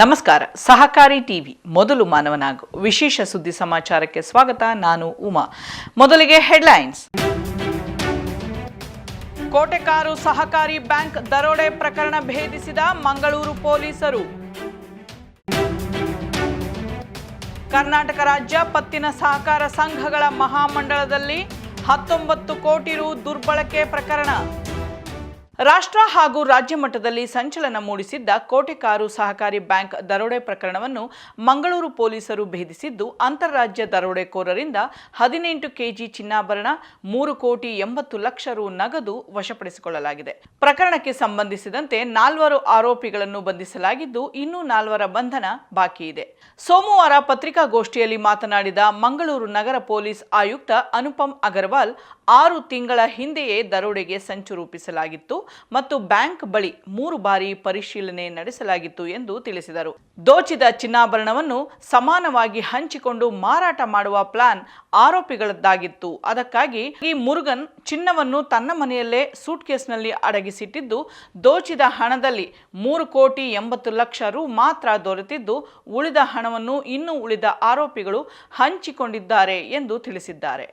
ನಮಸ್ಕಾರ. ಸಹಕಾರಿ ಟಿವಿ, ಮೊದಲು ಮಾನವನಾಗು. ವಿಶೇಷ ಸುದ್ದಿ ಸಮಾಚಾರಕ್ಕೆ ಸ್ವಾಗತ. ನಾನು ಉಮಾ. ಮೊದಲಿಗೆ ಹೆಡ್ಲೈನ್ಸ್. ಕೋಟೆಕಾರು ಸಹಕಾರಿ ಬ್ಯಾಂಕ್ ದರೋಡೆ ಪ್ರಕರಣ ಭೇದಿಸಿದ ಮಂಗಳೂರು ಪೊಲೀಸರು. ಕರ್ನಾಟಕ ರಾಜ್ಯ ಪತ್ತಿನ ಸಹಕಾರ ಸಂಘಗಳ ಮಹಾಮಂಡಳದಲ್ಲಿ ಹತ್ತೊಂಬತ್ತು ಕೋಟಿ ರು ದುರ್ಬಳಕೆ ಪ್ರಕರಣ. ರಾಷ್ಟ್ರ ಹಾಗೂ ರಾಜ್ಯ ಮಟ್ಟದಲ್ಲಿ ಸಂಚಲನ ಮೂಡಿಸಿದ್ದ ಕೋಟೆಕಾರು ಸಹಕಾರಿ ಬ್ಯಾಂಕ್ ದರೋಡೆ ಪ್ರಕರಣವನ್ನು ಮಂಗಳೂರು ಪೊಲೀಸರು ಭೇದಿಸಿದ್ದು ಅಂತಾರಾಜ್ಯ ದರೋಡೆಕೋರರಿಂದ ಹದಿನೆಂಟು ಕೆಜಿ ಚಿನ್ನಾಭರಣ, ಮೂರು ಕೋಟಿ ಎಂಬತ್ತು ಲಕ್ಷ ರು ನಗದು ವಶಪಡಿಸಿಕೊಳ್ಳಲಾಗಿದೆ. ಪ್ರಕರಣಕ್ಕೆ ಸಂಬಂಧಿಸಿದಂತೆ ನಾಲ್ವರು ಆರೋಪಿಗಳನ್ನು ಬಂಧಿಸಲಾಗಿದ್ದು, ಇನ್ನೂ ನಾಲ್ವರ ಬಂಧನ ಬಾಕಿ ಇದೆ. ಸೋಮವಾರ ಪತ್ರಿಕಾಗೋಷ್ಠಿಯಲ್ಲಿ ಮಾತನಾಡಿದ ಮಂಗಳೂರು ನಗರ ಪೊಲೀಸ್ ಆಯುಕ್ತ ಅನುಪಮ್ ಅಗರ್ವಾಲ್, ಆರು ತಿಂಗಳ ಹಿಂದೆಯೇ ದರೋಡೆಗೆ ಸಂಚು ರೂಪಿಸಲಾಗಿತ್ತು. ಮತ್ತು ಬ್ಯಾಂಕ್ ಬಳಿ ಮೂರು ಬಾರಿ ಪರಿಶೀಲನೆ ನಡೆಸಲಾಗಿತ್ತು ಎಂದು ತಿಳಿಸಿದರು. ದೋಚಿದ ಚಿನ್ನಾಭರಣವನ್ನು ಸಮಾನವಾಗಿ ಹಂಚಿಕೊಂಡು ಮಾರಾಟ ಮಾಡುವ ಪ್ಲಾನ್ ಆರೋಪಿಗಳದ್ದಾಗಿತ್ತು. ಅದಕ್ಕಾಗಿ ಈ ಮುರುಗನ್ ಚಿನ್ನವನ್ನು ತನ್ನ ಮನೆಯಲ್ಲೇ ಸೂಟ್ ಕೇಸ್ನಲ್ಲಿ ಅಡಗಿಸಿಟ್ಟಿದ್ದು, ದೋಚಿದ ಹಣದಲ್ಲಿ ಮೂರು ಕೋಟಿ ಎಂಬತ್ತು ಲಕ್ಷ ರು ಮಾತ್ರ ದೊರೆತಿದ್ದು, ಉಳಿದ ಹಣವನ್ನು ಇನ್ನೂ ಉಳಿದ ಆರೋಪಿಗಳು ಹಂಚಿಕೊಂಡಿದ್ದಾರೆ ಎಂದು ತಿಳಿಸಿದ್ದಾರೆ.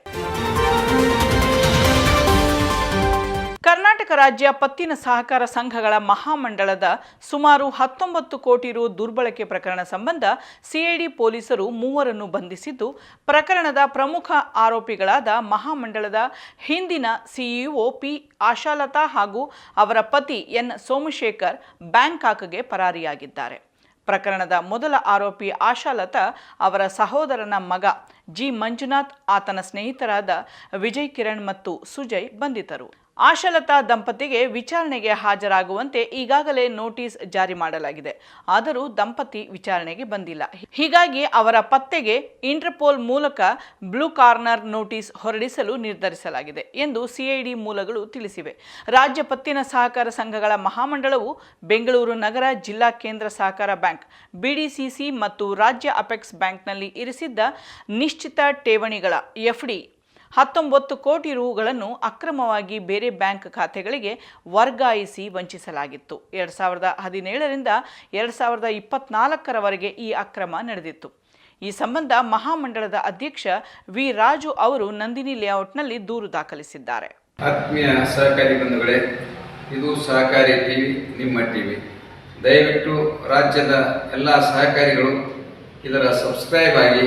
ರಾಜ್ಯ ಪತ್ತಿನ ಸಹಕಾರ ಸಂಘಗಳ ಮಹಾಮಂಡಳದ ಸುಮಾರು ಹತ್ತೊಂಬತ್ತು ಕೋಟಿ ರು ದುರ್ಬಳಕೆ ಪ್ರಕರಣ ಸಂಬಂಧ ಸಿಐಡಿ ಪೊಲೀಸರು ಮೂವರನ್ನು ಬಂಧಿಸಿದ್ದು, ಪ್ರಕರಣದ ಪ್ರಮುಖ ಆರೋಪಿಗಳಾದ ಮಹಾಮಂಡಳದ ಹಿಂದಿನ ಸಿಇಒ ಪಿ ಆಶಾಲತಾ ಹಾಗೂ ಅವರ ಪತಿ ಎನ್ ಸೋಮಶೇಖರ್ ಬ್ಯಾಂಕಾಕ್ಗೆ ಪರಾರಿಯಾಗಿದ್ದಾರೆ. ಪ್ರಕರಣದ ಮೊದಲ ಆರೋಪಿ ಆಶಾಲತಾ ಅವರ ಸಹೋದರನ ಮಗ ಜಿ. ಮಂಜುನಾಥ್ ಆತನ ಸ್ನೇಹಿತರಾದ ವಿಜಯ್ ಕಿರಣ್ ಮತ್ತು ಸುಜಯ್ ಬಂಧಿತರು. ಆಶಾಲತಾ ದಂಪತಿಗೆ ವಿಚಾರಣೆಗೆ ಹಾಜರಾಗುವಂತೆ ಈಗಾಗಲೇ ನೋಟಿಸ್ ಜಾರಿ ಮಾಡಲಾಗಿದೆ. ಆದರೂ ದಂಪತಿ ವಿಚಾರಣೆಗೆ ಬಂದಿಲ್ಲ. ಹೀಗಾಗಿ ಅವರ ಪತ್ತೆಗೆ ಇಂಟರ್ಪೋಲ್ ಮೂಲಕ ಬ್ಲೂ ಕಾರ್ನರ್ ನೋಟಿಸ್ ಹೊರಡಿಸಲು ನಿರ್ಧರಿಸಲಾಗಿದೆ ಎಂದು ಸಿಐಡಿ ಮೂಲಗಳು ತಿಳಿಸಿವೆ. ರಾಜ್ಯ ಪತ್ತಿನ ಸಹಕಾರ ಸಂಘಗಳ ಮಹಾಮಂಡಳವು ಬೆಂಗಳೂರು ನಗರ ಜಿಲ್ಲಾ ಕೇಂದ್ರ ಸಹಕಾರ ಬ್ಯಾಂಕ್ ಬಿಡಿಸಿಸಿ ಮತ್ತು ರಾಜ್ಯ ಅಪೆಕ್ಸ್ ಬ್ಯಾಂಕ್ನಲ್ಲಿ ಇರಿಸಿದ್ದ ನಿಶ್ಚಿತ ಠೇವಣಿಗಳ ಎಫ್ಡಿ ಹತ್ತೊಂಬತ್ತು ಕೋಟಿ ರುಗಳನ್ನು ಅಕ್ರಮವಾಗಿ ಬೇರೆ ಬ್ಯಾಂಕ್ ಖಾತೆಗಳಿಗೆ ವರ್ಗಾಯಿಸಿ ವಂಚಿಸಲಾಗಿತ್ತು. ಎರಡು ಸಾವಿರದ ಹದಿನೇಳರಿಂದ ಎರಡು ಸಾವಿರದ ಇಪ್ಪತ್ನಾಲ್ಕರವರೆಗೆ ಈ ಅಕ್ರಮ ನಡೆದಿತ್ತು. ಈ ಸಂಬಂಧ ಮಹಾಮಂಡಳದ ಅಧ್ಯಕ್ಷ ವಿ ರಾಜು ಅವರು ನಂದಿನಿ ಲೇಔಟ್ನಲ್ಲಿ ದೂರು ದಾಖಲಿಸಿದ್ದಾರೆ. ಆತ್ಮೀಯ ಸಹಕಾರಿ ಬಂಧುಗಳೇ, ಇದು ಸಹಕಾರಿ ಟಿವಿ, ನಿಮ್ಮ ಟಿವಿ. ದಯವಿಟ್ಟು ರಾಜ್ಯದ ಎಲ್ಲ ಸಹಕಾರಿಗಳು ಇದರ ಸಬ್ಸ್ಕ್ರೈಬ್ ಆಗಿ